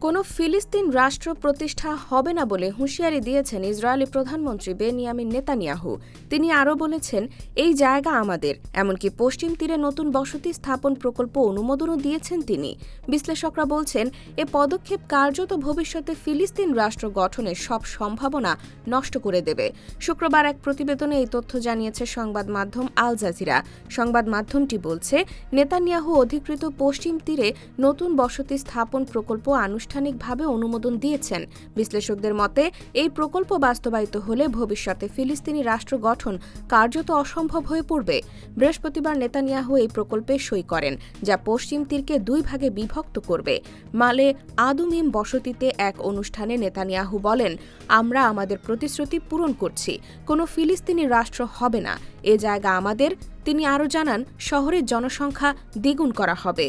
কোনো ফিলিস্তিন রাষ্ট্র প্রতিষ্ঠা হবে না বলে হুঁশিয়ারি দিয়েছেন ইসরায়েলি প্রধানমন্ত্রী বেনিয়ামিন নেতানিয়াহু। তিনি আরও বলেছেন, এই জায়গা আমাদের। এমনকি পশ্চিম তীরে নতুন বসতি স্থাপন প্রকল্প অনুমোদনও দিয়েছেন তিনি। বিশ্লেষকরা বলছেন, এ পদক্ষেপ কার্যত ভবিষ্যতে ফিলিস্তিন রাষ্ট্র গঠনের সব সম্ভাবনা নষ্ট করে দেবে। শুক্রবার এক প্রতিবেদনে এই তথ্য জানিয়েছে সংবাদ মাধ্যম আল জাজিরা। সংবাদ মাধ্যমটি বলছে, নেতানিয়াহু অধিকৃত পশ্চিম তীরে নতুন বসতি স্থাপন প্রকল্প আনুষ্ঠানিকভাবে অনুমোদন দিয়েছেন। বিশ্লেষকদের মতে, এই প্রকল্প বাস্তবায়িত হলে ভবিষ্যতে ফিলিস্তিনি রাষ্ট্র গঠন কার্যত অসম্ভব হয়ে পড়বে। বৃহস্পতিবার নেতানিয়াহু এই প্রকল্পে সই করেন, যা পশ্চিম তীরকে দুই ভাগে বিভক্ত করবে। মালে আদুমিম বসতিতে এক অনুষ্ঠানে নেতানিয়াহু বলেন, আমরা আমাদের প্রতিশ্রুতি পূরণ করছি, কোনো ফিলিস্তিনি রাষ্ট্র হবে না। এ জায়গা আমাদের। তিনি আরও জানান, শহরের জনসংখ্যা দ্বিগুণ করা হবে।